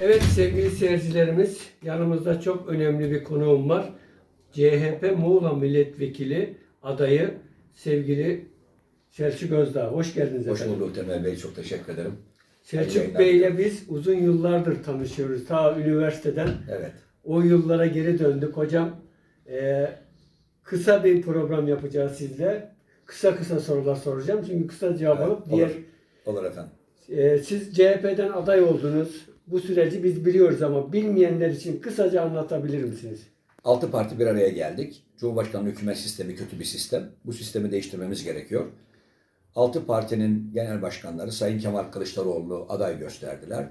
Evet sevgili seyircilerimiz yanımızda çok önemli bir konuğum var. CHP Muğla Milletvekili adayı sevgili Selçuk Özdağ. Hoş geldiniz Hoş efendim. bulduk Temel Bey. Çok teşekkür ederim. Selçuk. Bey ile biz uzun yıllardır tanışıyoruz. Ta üniversiteden Evet. o yıllara geri döndük. Hocam e, kısa bir program yapacağız sizle. Kısa kısa sorular soracağım. Çünkü kısa cevap Evet, alıp olur. diğer Olur efendim. Ee, siz CHP'den aday oldunuz. Bu süreci biz biliyoruz ama bilmeyenler için kısaca anlatabilir misiniz? Altı parti bir araya geldik. Cumhurbaşkanlığı hükümet sistemi kötü bir sistem. Bu sistemi değiştirmemiz gerekiyor. Altı partinin genel başkanları Sayın Kemal Kılıçdaroğlu aday gösterdiler.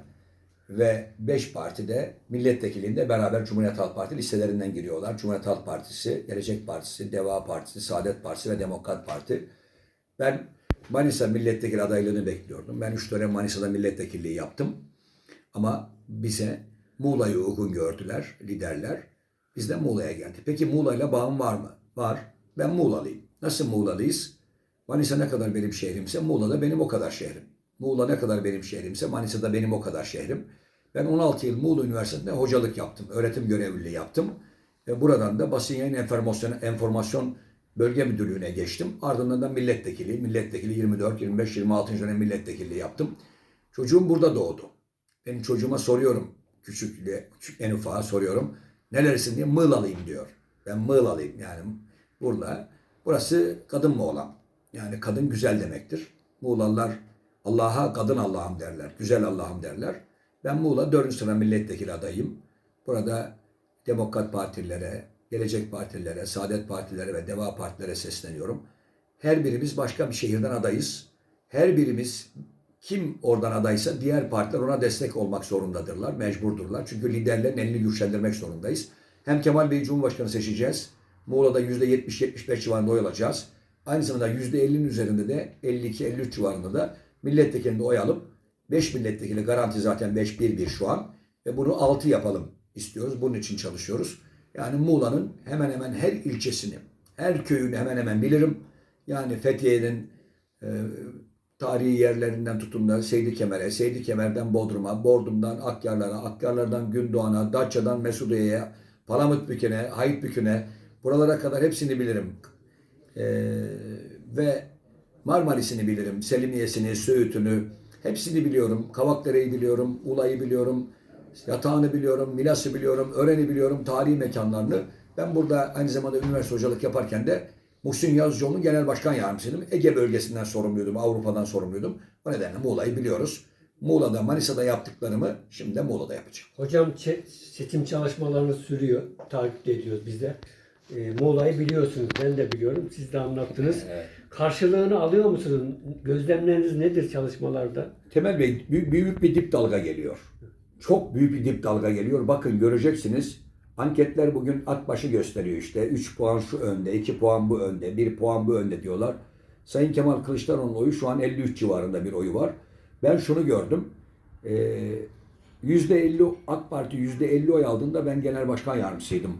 Ve beş parti de milletvekilliğinde beraber Cumhuriyet Halk Parti listelerinden giriyorlar. Cumhuriyet Halk Partisi, Gelecek Partisi, Deva Partisi, Saadet Partisi ve Demokrat Parti. Ben Manisa milletvekili adaylığını bekliyordum. Ben üç dönem Manisa'da milletvekilliği yaptım. Ama bize Muğla'yı uygun gördüler liderler. Biz de Muğla'ya geldik. Peki Muğla'yla bağım var mı? Var. Ben Muğla'lıyım. Nasıl Muğla'lıyız? Manisa ne kadar benim şehrimse Muğla da benim o kadar şehrim. Muğla ne kadar benim şehrimse Manisa da benim o kadar şehrim. Ben 16 yıl Muğla Üniversitesi'nde hocalık yaptım. Öğretim görevliliği yaptım. Ve buradan da basın yayın enformasyon, enformasyon bölge müdürlüğüne geçtim. Ardından da milletvekili, milletvekili 24, 25, 26. dönem milletvekilliği yaptım. Çocuğum burada doğdu. Benim çocuğuma soruyorum, küçükle, küçük en ufağa soruyorum. Neresin diye Mığlalıyım diyor. Ben Mığlalıyım yani burada. Burası kadın Muğlam. Yani kadın güzel demektir. Muğlalılar Allah'a kadın Allah'ım derler. Güzel Allah'ım derler. Ben Muğla 4. sıra milletvekili adayım. Burada Demokrat Partilere, Gelecek Partilere, Saadet Partilere ve Deva Partilere sesleniyorum. Her birimiz başka bir şehirden adayız. Her birimiz kim oradan adaysa diğer partiler ona destek olmak zorundadırlar, mecburdurlar. Çünkü liderlerin elini güçlendirmek zorundayız. Hem Kemal Bey'i Cumhurbaşkanı seçeceğiz. Muğla'da %70-75 civarında oy alacağız. Aynı zamanda %50'nin üzerinde de 52-53 civarında da milletvekilinde oy alıp 5 milletvekili garanti zaten 5-1-1 şu an. Ve bunu 6 yapalım istiyoruz. Bunun için çalışıyoruz. Yani Muğla'nın hemen hemen her ilçesini, her köyünü hemen hemen bilirim. Yani Fethiye'nin e, tarihi yerlerinden tutun Seydi Kemer'e, Seydi Kemer'den Bodrum'a, Bordum'dan Akyarlar'a, Akyarlar'dan Gündoğan'a, Datça'dan Mesudiye'ye, Palamutbükü'ne, Hayitbükü'ne, buralara kadar hepsini bilirim. Ee, ve Marmaris'ini bilirim, Selimiye'sini, Söğüt'ünü, hepsini biliyorum. Kavakdere'yi biliyorum, Ula'yı biliyorum, Yatağını biliyorum, Milas'ı biliyorum, Ören'i biliyorum, tarihi mekanlarını. Ben burada aynı zamanda üniversite hocalık yaparken de Muhsin Yazıcıoğlu'nun genel başkan yardımcısıydım. Ege bölgesinden sorumluydum, Avrupa'dan sorumluydum. O nedenle Muğla'yı biliyoruz. Muğla'da, Manisa'da yaptıklarımı şimdi de Muğla'da yapacağım. Hocam seçim çalışmalarınız sürüyor. Takip ediyoruz biz de. E, Muğla'yı biliyorsunuz. Ben de biliyorum. Siz de anlattınız. Evet. Karşılığını alıyor musunuz? Gözlemleriniz nedir çalışmalarda? Temel Bey büyük bir dip dalga geliyor. Çok büyük bir dip dalga geliyor. Bakın göreceksiniz. Anketler bugün at başı gösteriyor işte. 3 puan şu önde, 2 puan bu önde, 1 puan bu önde diyorlar. Sayın Kemal Kılıçdaroğlu'nun oyu şu an 53 civarında bir oyu var. Ben şunu gördüm. Ee, %50 AK Parti %50 oy aldığında ben genel başkan yardımcısıydım.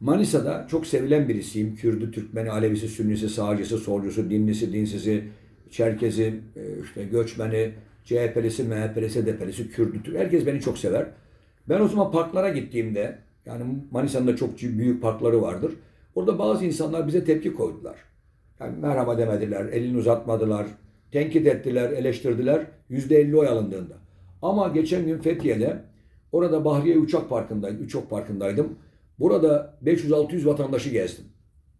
Manisa'da çok sevilen birisiyim. Kürdü, Türkmeni, Alevisi, Sünnisi, Sağcısı, Solcusu, Dinlisi, Dinsizi, Çerkezi, e, işte Göçmeni, CHP'lisi, MHP'lisi, HDP'lisi, Kürdü, Türk. Herkes beni çok sever. Ben o zaman parklara gittiğimde, yani Manisa'nın da çok büyük parkları vardır. Orada bazı insanlar bize tepki koydular. Yani merhaba demediler, elini uzatmadılar, tenkit ettiler, eleştirdiler. %50 oy alındığında. Ama geçen gün Fethiye'de orada Bahriye Uçak Parkı'ndaydım, Uçak Parkı'ndaydım. Burada 500-600 vatandaşı gezdim.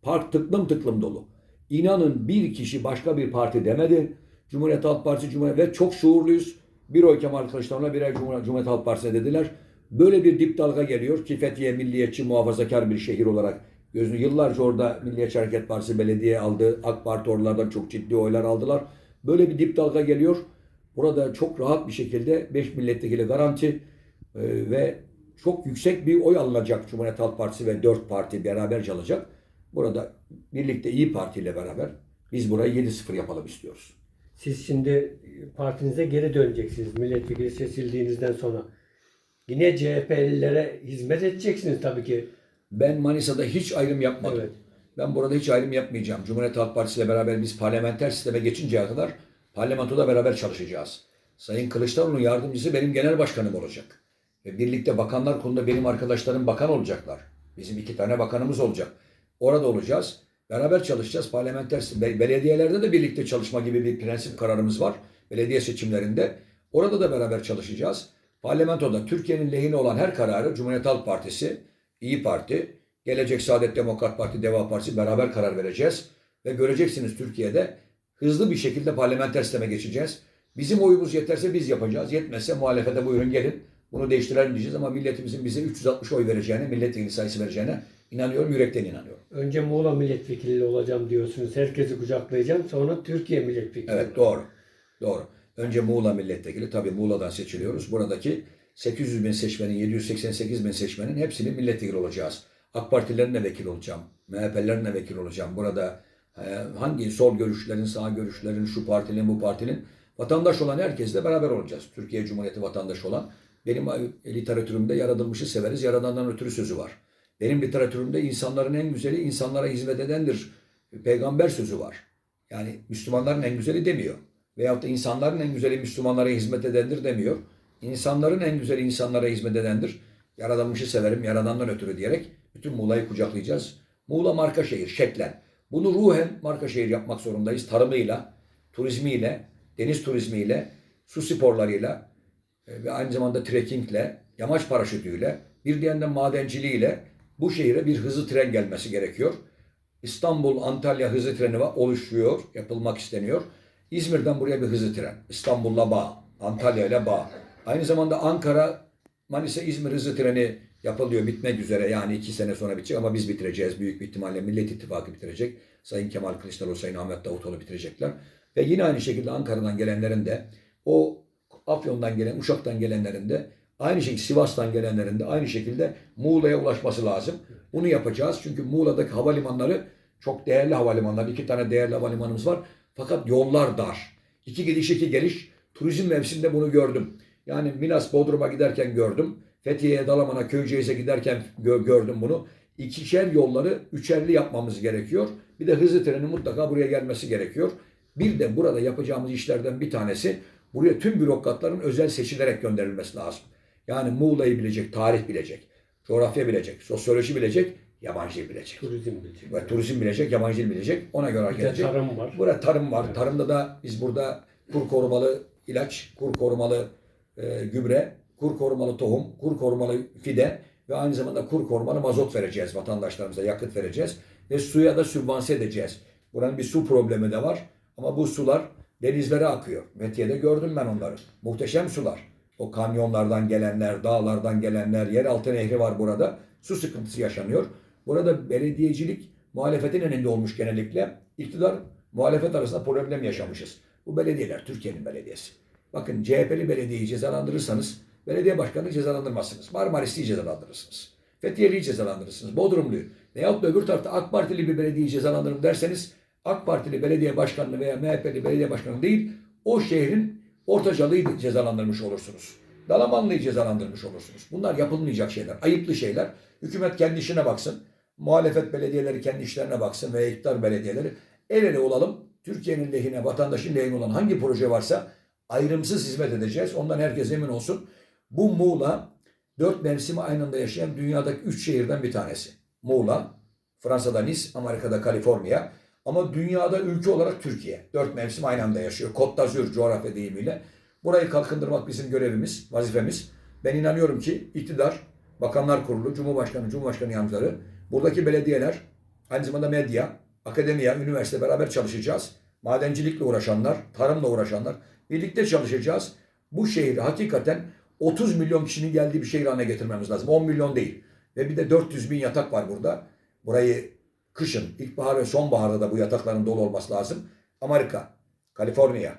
Park tıklım tıklım dolu. İnanın bir kişi başka bir parti demedi. Cumhuriyet Halk Partisi Cumhuriyet ve çok şuurluyuz. Bir oy Kemal Kılıçdaroğlu'na birer Cumhuriyet Halk Partisi'ne dediler. Böyle bir dip dalga geliyor ki Fethiye milliyetçi muhafazakar bir şehir olarak gözünü yıllarca orada Milliyetçi Hareket Partisi belediye aldı. AK Parti oralardan çok ciddi oylar aldılar. Böyle bir dip dalga geliyor. Burada çok rahat bir şekilde 5 milletvekili garanti e, ve çok yüksek bir oy alınacak Cumhuriyet Halk Partisi ve 4 parti beraber alacak. Burada birlikte İyi Parti ile beraber biz burayı 7-0 yapalım istiyoruz. Siz şimdi partinize geri döneceksiniz milletvekili seçildiğinizden sonra. Yine CHP'lilere hizmet edeceksiniz tabii ki. Ben Manisa'da hiç ayrım yapmadım. Evet. Ben burada hiç ayrım yapmayacağım. Cumhuriyet Halk Partisi ile beraber biz parlamenter sisteme geçinceye kadar parlamentoda beraber çalışacağız. Sayın Kılıçdaroğlu'nun yardımcısı benim genel başkanım olacak. Ve birlikte bakanlar kurulunda benim arkadaşlarım bakan olacaklar. Bizim iki tane bakanımız olacak. Orada olacağız. Beraber çalışacağız. Parlamenter be- belediyelerde de birlikte çalışma gibi bir prensip kararımız var. Belediye seçimlerinde. Orada da beraber çalışacağız. Parlamentoda Türkiye'nin lehine olan her kararı Cumhuriyet Halk Partisi, İyi Parti, Gelecek Saadet Demokrat Parti, Deva Partisi beraber karar vereceğiz. Ve göreceksiniz Türkiye'de hızlı bir şekilde parlamenter sisteme geçeceğiz. Bizim oyumuz yeterse biz yapacağız. Yetmezse muhalefete buyurun gelin. Bunu değiştirelim diyeceğiz ama milletimizin bize 360 oy vereceğine, milletvekili sayısı vereceğine inanıyorum, yürekten inanıyorum. Önce Muğla milletvekili olacağım diyorsunuz. Herkesi kucaklayacağım. Sonra Türkiye milletvekili. Evet doğru. Doğru. Önce Muğla milletvekili. Tabii Muğla'dan seçiliyoruz. Buradaki 800 bin seçmenin, 788 bin seçmenin hepsinin milletvekili olacağız. AK Partilerin de vekil olacağım. MHP'lerin de vekil olacağım. Burada e, hangi sol görüşlerin, sağ görüşlerin, şu partinin, bu partinin vatandaş olan herkesle beraber olacağız. Türkiye Cumhuriyeti vatandaşı olan. Benim e, literatürümde yaratılmışı severiz, yaradandan ötürü sözü var. Benim literatürümde insanların en güzeli insanlara hizmet edendir. Peygamber sözü var. Yani Müslümanların en güzeli demiyor. Veyahut da insanların en güzeli Müslümanlara hizmet edendir demiyor. İnsanların en güzeli insanlara hizmet edendir. Yaradanmışı severim, yaradandan ötürü diyerek bütün Muğla'yı kucaklayacağız. Muğla marka şehir, şeklen. Bunu ruhen marka şehir yapmak zorundayız. Tarımıyla, turizmiyle, deniz turizmiyle, su sporlarıyla e, ve aynı zamanda trekkingle, yamaç paraşütüyle, bir diğer de madenciliğiyle bu şehire bir hızlı tren gelmesi gerekiyor. İstanbul Antalya hızlı treni var, oluşuyor, yapılmak isteniyor. İzmir'den buraya bir hızlı tren. İstanbul'la bağ, Antalya ile bağ. Aynı zamanda Ankara, Manisa, İzmir hızlı treni yapılıyor, bitmek üzere. Yani iki sene sonra bitecek ama biz bitireceğiz. Büyük bir ihtimalle Millet İttifakı bitirecek. Sayın Kemal Kılıçdaroğlu, Sayın Ahmet Davutoğlu bitirecekler. Ve yine aynı şekilde Ankara'dan gelenlerin de o Afyon'dan gelen, Uşak'tan gelenlerin de aynı şekilde Sivas'tan gelenlerin de aynı şekilde Muğla'ya ulaşması lazım. Bunu yapacağız. Çünkü Muğla'daki havalimanları çok değerli havalimanlar. İki tane değerli havalimanımız var. Fakat yollar dar. İki gidiş iki geliş. Turizm mevsiminde bunu gördüm. Yani Milas Bodrum'a giderken gördüm. Fethiye'ye, Dalaman'a, Köyceğiz'e giderken gö- gördüm bunu. İkişer yolları üçerli yapmamız gerekiyor. Bir de hızlı trenin mutlaka buraya gelmesi gerekiyor. Bir de burada yapacağımız işlerden bir tanesi buraya tüm bürokratların özel seçilerek gönderilmesi lazım. Yani Muğla'yı bilecek, tarih bilecek, coğrafya bilecek, sosyoloji bilecek, yabancı dil bilecek. Turizm bilecek. Ve turizm bilecek, yabancı dil bilecek. Ona göre hareket de edecek. tarım var. Burada tarım var. Tarımda da biz burada kur korumalı ilaç, kur korumalı e, gübre, kur korumalı tohum, kur korumalı fide ve aynı zamanda kur korumalı mazot vereceğiz vatandaşlarımıza, yakıt vereceğiz. Ve suya da sübvanse edeceğiz. Buranın bir su problemi de var. Ama bu sular denizlere akıyor. Metiye'de gördüm ben onları. Muhteşem sular. O kanyonlardan gelenler, dağlardan gelenler, yeraltı nehri var burada. Su sıkıntısı yaşanıyor. Burada belediyecilik muhalefetin elinde olmuş genellikle. İktidar muhalefet arasında problem yaşamışız. Bu belediyeler Türkiye'nin belediyesi. Bakın CHP'li belediyeyi cezalandırırsanız belediye başkanını cezalandırmazsınız. Marmarisli'yi cezalandırırsınız. Fethiye'liyi cezalandırırsınız. Bodrumlu'yu. Veyahut da öbür tarafta AK Partili bir belediyeyi cezalandırın derseniz AK Partili belediye başkanını veya MHP'li belediye başkanı değil o şehrin ortacalıyı cezalandırmış olursunuz. Dalamanlı'yı cezalandırmış olursunuz. Bunlar yapılmayacak şeyler. Ayıplı şeyler. Hükümet kendi işine baksın. Muhalefet belediyeleri kendi işlerine baksın ve iktidar belediyeleri. El ele olalım. Türkiye'nin lehine, vatandaşın lehine olan hangi proje varsa ayrımsız hizmet edeceğiz. Ondan herkes emin olsun. Bu Muğla dört mevsimi aynı anda yaşayan dünyadaki üç şehirden bir tanesi. Muğla, Fransa'da Nice, Amerika'da Kaliforniya. Ama dünyada ülke olarak Türkiye. Dört mevsim aynı anda yaşıyor. Côte d'Azur coğrafya deyimiyle. Burayı kalkındırmak bizim görevimiz, vazifemiz. Ben inanıyorum ki iktidar, Bakanlar Kurulu, Cumhurbaşkanı, Cumhurbaşkanı yardımcıları, buradaki belediyeler, aynı zamanda medya, akademiya, üniversite beraber çalışacağız. Madencilikle uğraşanlar, tarımla uğraşanlar birlikte çalışacağız. Bu şehri hakikaten 30 milyon kişinin geldiği bir şehir haline getirmemiz lazım. 10 milyon değil. Ve bir de 400 bin yatak var burada. Burayı kışın, ilkbahar ve sonbaharda da bu yatakların dolu olması lazım. Amerika, Kaliforniya,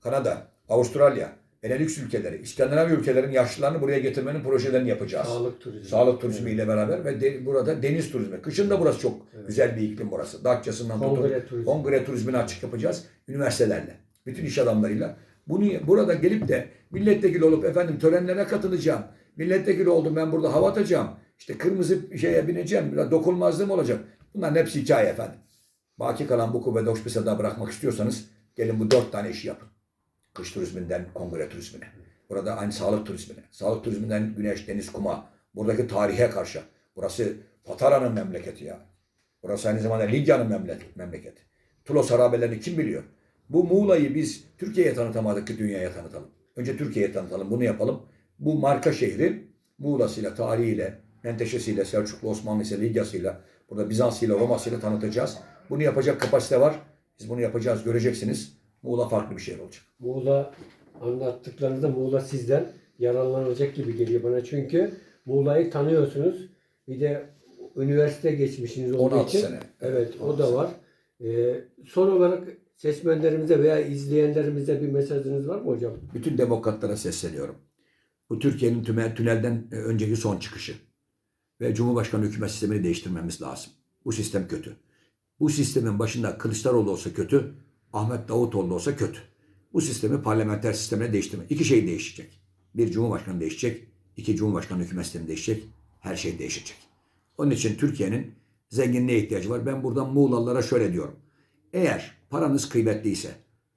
Kanada, Avustralya, Benelux ülkeleri, İskandinav ülkelerin yaşlılarını buraya getirmenin projelerini yapacağız. Sağlık turizmi. Sağlık turizmi ile beraber ve de- burada deniz turizmi. Kışın da burası çok güzel bir iklim burası. Datça'sından tutun. Kongre turizmi. Kongre turizmini açık yapacağız. Üniversitelerle. Bütün iş adamlarıyla. Bunu burada gelip de milletvekili olup efendim törenlere katılacağım. Milletvekili oldum ben burada hava atacağım. İşte kırmızı şeye bineceğim. Dokunmazlığım olacak. Bunların hepsi hikaye efendim. Baki kalan bu kuvvede hoş bir bırakmak istiyorsanız gelin bu dört tane işi yapın. Kış turizminden kongre turizmine. Burada aynı sağlık turizmine. Sağlık turizminden güneş, deniz, kuma. Buradaki tarihe karşı. Burası Patara'nın memleketi ya. Burası aynı zamanda Lidya'nın memleket- memleketi. Tulos harabelerini kim biliyor? Bu Muğla'yı biz Türkiye'ye tanıtamadık ki dünyaya tanıtalım. Önce Türkiye'ye tanıtalım. Bunu yapalım. Bu marka şehri Muğla'sıyla, tarihiyle, Menteşe'siyle, Selçuklu Osmanlı'yla, Lidya'sıyla, burada Bizans'ıyla, Roma'sıyla tanıtacağız. Bunu yapacak kapasite var. Biz bunu yapacağız. Göreceksiniz. Muğla farklı bir şehir olacak. Muğla anlattıklarınızda Muğla sizden yararlanacak gibi geliyor bana. Çünkü Muğla'yı tanıyorsunuz. Bir de üniversite geçmişiniz olduğu 16 için. sene. Evet o 16 da sene. var. Ee, son olarak seçmenlerimize veya izleyenlerimize bir mesajınız var mı hocam? Bütün demokratlara sesleniyorum. Bu Türkiye'nin tüme- tünelden e, önceki son çıkışı. Ve Cumhurbaşkanı hükümet sistemini değiştirmemiz lazım. Bu sistem kötü. Bu sistemin başında Kılıçdaroğlu olsa kötü, Ahmet Davutoğlu olsa kötü. Bu sistemi parlamenter sistemine değiştirme. İki şey değişecek. Bir Cumhurbaşkanı değişecek, iki Cumhurbaşkanı hükümet sistemi değişecek. Her şey değişecek. Onun için Türkiye'nin zenginliğe ihtiyacı var. Ben buradan Muğlalılara şöyle diyorum. Eğer paranız kıymetliyse,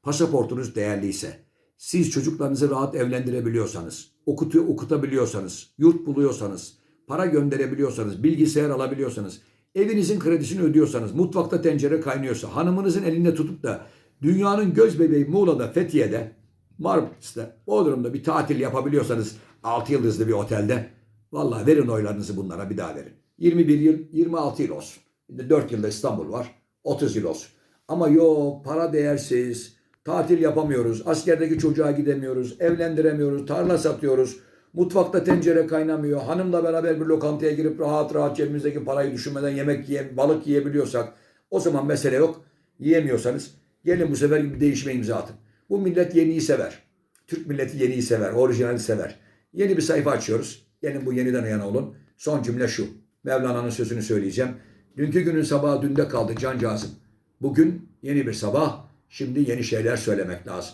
pasaportunuz değerliyse, siz çocuklarınızı rahat evlendirebiliyorsanız, okutu, okutabiliyorsanız, yurt buluyorsanız, para gönderebiliyorsanız, bilgisayar alabiliyorsanız, evinizin kredisini ödüyorsanız, mutfakta tencere kaynıyorsa, hanımınızın elinde tutup da dünyanın göz bebeği Muğla'da, Fethiye'de, Marmaris'te, Bodrum'da bir tatil yapabiliyorsanız 6 yıldızlı bir otelde vallahi verin oylarınızı bunlara bir daha verin. 21 yıl, 26 yıl olsun. Bir de 4 yılda İstanbul var. 30 yıl olsun. Ama yok para değersiz, tatil yapamıyoruz, askerdeki çocuğa gidemiyoruz, evlendiremiyoruz, tarla satıyoruz, mutfakta tencere kaynamıyor, hanımla beraber bir lokantaya girip rahat rahat cebimizdeki parayı düşünmeden yemek yiye, balık yiyebiliyorsak o zaman mesele yok. Yiyemiyorsanız gelin bu sefer bir değişime imza atın. Bu millet yeniyi sever. Türk milleti yeniyi sever, orijinali sever. Yeni bir sayfa açıyoruz. Gelin bu yeniden yana olun. Son cümle şu. Mevlana'nın sözünü söyleyeceğim. Dünkü günün sabahı dünde kaldı cancağızım. Bugün yeni bir sabah. Şimdi yeni şeyler söylemek lazım.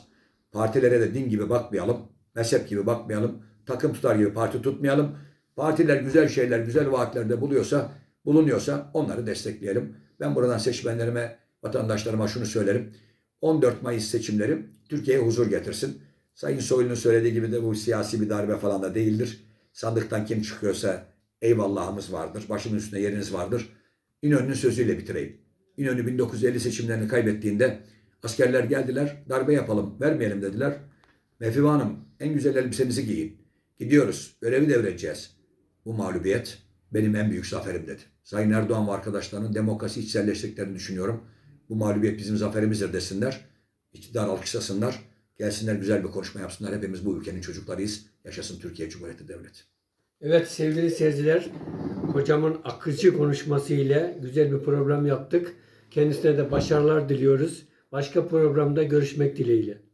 Partilere de din gibi bakmayalım. Mezhep gibi bakmayalım. Takım tutar gibi parti tutmayalım. Partiler güzel şeyler, güzel vaatlerde buluyorsa, bulunuyorsa onları destekleyelim. Ben buradan seçmenlerime, vatandaşlarıma şunu söylerim. 14 Mayıs seçimleri Türkiye'ye huzur getirsin. Sayın Soylu'nun söylediği gibi de bu siyasi bir darbe falan da değildir. Sandıktan kim çıkıyorsa eyvallahımız vardır. Başımın üstünde yeriniz vardır. İnönü'nün sözüyle bitireyim. İnönü 1950 seçimlerini kaybettiğinde askerler geldiler darbe yapalım vermeyelim dediler. Mefive Hanım en güzel elbisenizi giyin. Gidiyoruz görevi devredeceğiz. Bu mağlubiyet benim en büyük zaferim dedi. Sayın Erdoğan ve arkadaşlarının demokrasi içselleştirdiklerini düşünüyorum. Bu mağlubiyet bizim zaferimizdir desinler. İktidar alkışlasınlar. Gelsinler güzel bir konuşma yapsınlar. Hepimiz bu ülkenin çocuklarıyız. Yaşasın Türkiye Cumhuriyeti Devleti. Evet sevgili seyirciler, hocamın akıcı konuşması ile güzel bir program yaptık. Kendisine de başarılar diliyoruz. Başka programda görüşmek dileğiyle.